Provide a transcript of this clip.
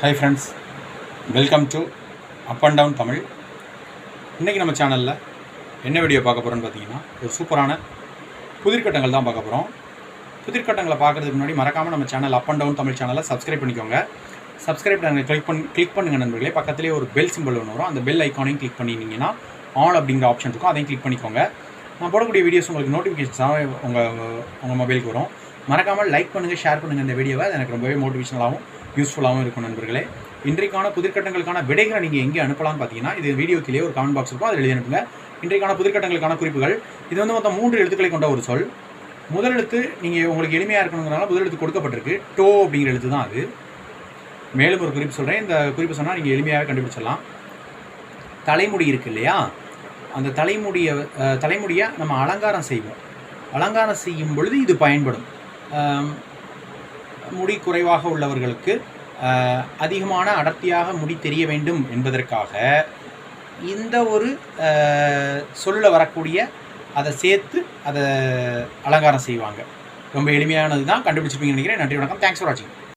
Hi friends welcome to up and down Tamil இன்றைக்கி நம்ம சேனலில் என்ன வீடியோ பார்க்க போகிறோன்னு பார்த்தீங்கன்னா ஒரு சூப்பரான புதிர்கட்டங்கள் தான் பார்க்க போகிறோம் புதிர்கட்டங்களை பார்க்குறதுக்கு முன்னாடி மறக்காமல் நம்ம channel up and down Tamil சேனலை சப்ஸ்கிரைப் பண்ணிக்கோங்க. சப்ஸ்கிரைப் பண்ணி கிளிக் பண்ணி கிளிக் பண்ணுங்கள் நண்பர்களே. பக்கத்துலேயே ஒரு பெல் சிம்பிள் ஒன்று வரும். அந்த பெல் ஐக்கானையும் கிளிக் பண்ணிங்கன்னா ஆல் அப்படிங்கிற ஆப்ஷன் இருக்கும். அதையும் கிளிக் பண்ணிக்கோங்க. நான் போடக்கூடிய வீடியோஸ் உங்களுக்கு நோட்டிஃபிகேஷன்ஸாக உங்கள் உங்கள் மொபைலுக்கு வரும். மறக்காமல் லைக் பண்ணுங்கள் ஷேர் பண்ணுங்கள் இந்த வீடியோவை அது எனக்கு ரொம்பவே மோட்டிவேஷனலாகவும் யூஸ்ஃபுல்லாகவும் இருக்கும் நண்பர்களே. இன்றைக்கான புதிர்கட்டங்களுக்கான விடைகளை நீங்கள் எங்கே அனுப்பலாம்னு பார்த்தீங்கன்னா இது வீடியோ கீழே ஒரு கமெண்ட் பாக்ஸ் இருக்கும். அதில் எழுதி அனுப்புங்க. இன்றைக்கான புதிர்கட்டங்களுக்கான குறிப்புகள். இது வந்து மொத்தம் மூன்று எழுத்துக்களை கொண்ட ஒரு சொல். முதல் எழுத்து நீங்கள் உங்களுக்கு எளிமையாக இருக்கணுங்கிறனால முதல் எழுத்து கொடுக்கப்பட்டிருக்கு. டோ அப்படிங்கிற எழுத்து தான் அது. மேலும் ஒரு குறிப்பு சொல்கிறேன் இந்த குறிப்பு சொன்னால் நீங்கள் எளிமையாகவே கண்டுபிடிச்சிடலாம். தலைமுடி இருக்கு இல்லையா? அந்த தலைமுடியை தலைமுடியை நம்ம அலங்காரம் செய்வோம். அலங்காரம் செய்யும் பொழுது இது பயன்படும். முடி குறைவாக உள்ளவர்களுக்கு அதிகமான அடர்த்தியாக முடி தெரிய வேண்டும் என்பதற்காக இந்த ஒரு சொல்லில் சொல்ல வரக்கூடிய அதை சேர்த்து அதை அலங்காரம் செய்வாங்க. ரொம்ப எளிமையானது தான் கண்டுபிடிச்சிருப்பீங்கன்னு நினைக்கிறேன். நன்றி வணக்கம். தேங்க்ஸ் ஃபார் வாட்சிங்